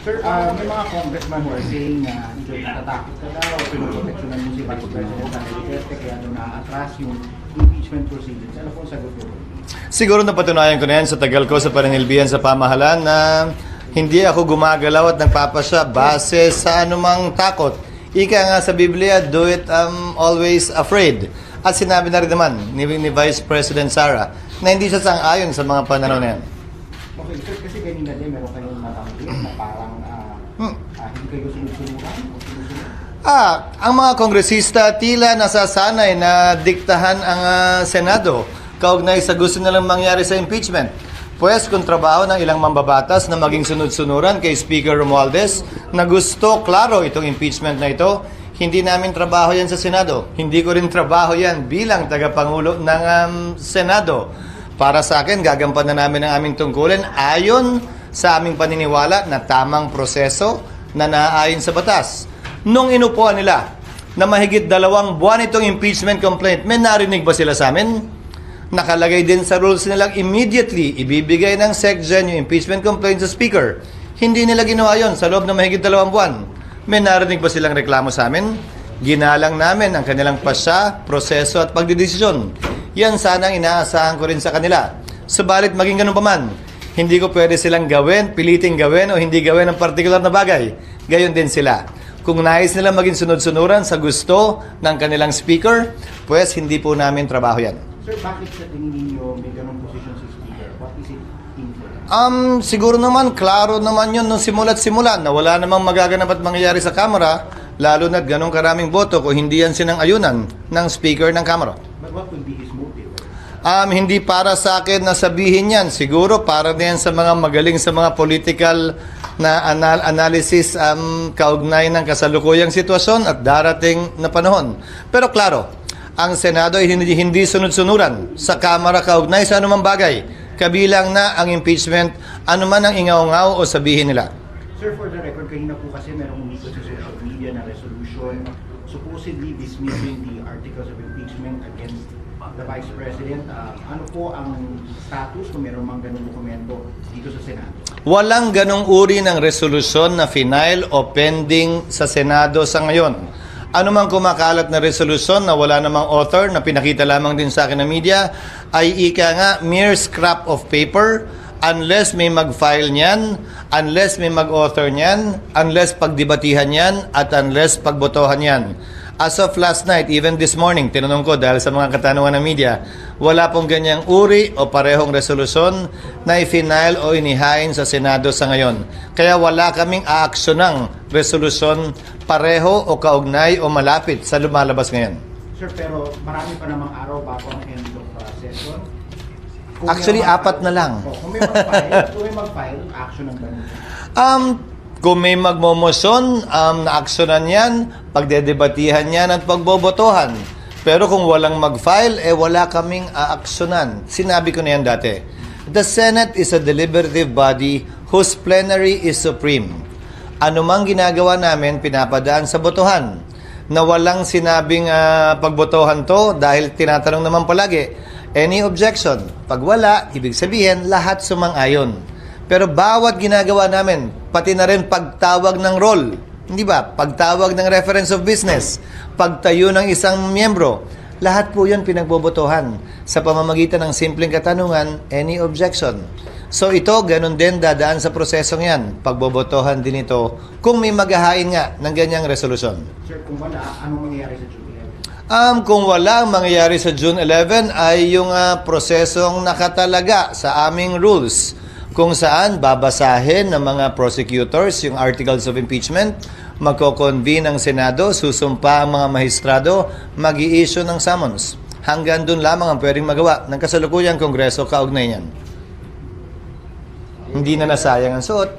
Sir, uh, may mga congressman who are saying na uh, natatakot ka daw, pinoproteksyonan mo si Vice President Sara Duterte kaya doon na-atras yung impeachment proceedings. Ano po ang sagot mo? Siguro napatunayan ko na yan sa tagal ko sa pananilbihan sa pamahalaan na hindi ako gumagalaw at nagpapasya base sa anumang takot. Ika nga sa Biblia, do it um, always afraid. At sinabi na rin naman ni, ni Vice President Sara na hindi siya sang-ayon sa mga pananaw na yan. Okay, sir, kasi kanina din meron kayong natanggit na parang uh, Hmm. uh, hindi kayo sunod-sunuran o sinusunod. Ah, ang mga kongresista tila nasasanay na diktahan ang ah, Senado kaugnay sa gusto nilang mangyari sa impeachment. Pues kung trabaho ng ilang mambabatas na maging sunod-sunuran kay Speaker Romualdez na gusto klaro itong impeachment na ito, hindi namin trabaho yan sa Senado. Hindi ko rin trabaho yan bilang tagapangulo ng um, Senado. Para sa akin, gagampanan namin ang aming tungkulin ayon sa aming paniniwala na tamang proseso na naaayon sa batas. Nung inupuan nila na mahigit dalawang buwan itong impeachment complaint, may narinig ba sila sa amin? Nakalagay din sa rules nilang immediately ibibigay ng SecGen yung impeachment complaint sa Speaker. Hindi nila ginawa yon sa loob ng mahigit dalawang buwan. May narinig ba silang reklamo sa amin? Ginalang namin ang kanilang pasya, proseso at pagdidesisyon. Yan sana ang inaasahan ko rin sa kanila. Subalit maging ganun pa man, hindi ko pwede silang gawin, piliting gawin o hindi gawin ang partikular na bagay. Gayon din sila. Kung nais nila maging sunod-sunuran sa gusto ng kanilang speaker, pues hindi po namin trabaho yan. Sir, bakit sa tingin ninyo may ganong position si Speaker? What is it? Um, siguro naman, klaro naman yun nung simula't simula na wala namang magaganap at mangyayari sa Kamara, lalo na't ganong karaming boto kung hindi yan sinang ayunan ng speaker ng Kamara. What will be his motive? Um, hindi para sa akin na sabihin yan. Siguro para din sa mga magaling sa mga political na anal- analysis um, kaugnay ng kasalukuyang sitwasyon at darating na panahon. Pero klaro, ang Senado ay hindi, hindi sunod-sunuran sa Kamara kaugnay sa anumang bagay. Kabilang na ang impeachment, anuman ang ingaw-ngaw o sabihin nila. Sir, for the record, kanina po kasi merong umikot sa media na resolution supposedly dismissing the articles of impeachment against the Vice President. Uh, ano po ang status kung meron mang ganung dokumento dito sa Senado? Walang ganong uri ng resolusyon na final o pending sa Senado sa ngayon. Ano mang kumakalat na resolusyon na wala namang author na pinakita lamang din sa akin ng media ay ika nga mere scrap of paper unless may mag-file niyan, unless may mag-author niyan, unless pagdebatihan niyan, at unless pagbotohan niyan. As of last night, even this morning, tinanong ko dahil sa mga katanungan ng media, wala pong ganyang uri o parehong resolusyon na i-final o inihain sa Senado sa ngayon. Kaya wala kaming aaksyon resolusyon pareho o kaugnay o malapit sa lumalabas ngayon. Sir, pero marami pa namang araw bago ang end of uh, session. Kung Actually, may apat na lang. Oh, kung may mag-file, kung may mag-file, action ang ganun. Um, kung may magmomosyon, um, naaksyonan yan, pagdedebatihan yan at pagbobotohan. Pero kung walang mag-file, eh wala kaming aaksyonan. Sinabi ko na yan dati. The Senate is a deliberative body whose plenary is supreme. Ano mang ginagawa namin, pinapadaan sa botohan. Na walang sinabing ah, pagbotohan to dahil tinatanong naman palagi, any objection? Pag wala, ibig sabihin, lahat sumang-ayon. Pero bawat ginagawa namin, pati na rin pagtawag ng role, hindi ba? Pagtawag ng reference of business, pagtayo ng isang miyembro, lahat po yun pinagbobotohan sa pamamagitan ng simpleng katanungan, any objection. So ito, ganun din dadaan sa prosesong yan. Pagbobotohan din ito kung may maghahain nga ng ganyang resolusyon. Sir, kung wala, anong mangyayari sa 11? Um, kung wala ang mangyayari sa June 11 ay yung ah, prosesong nakatalaga sa aming rules kung saan babasahin ng mga prosecutors yung articles of impeachment, magko-convene ang Senado, susumpa ang mga mahistrado, mag issue ng summons. Hanggang doon lamang ang pwedeng magawa ng kasalukuyang kongreso kaugnay niyan. Hindi na nasayang ang suot.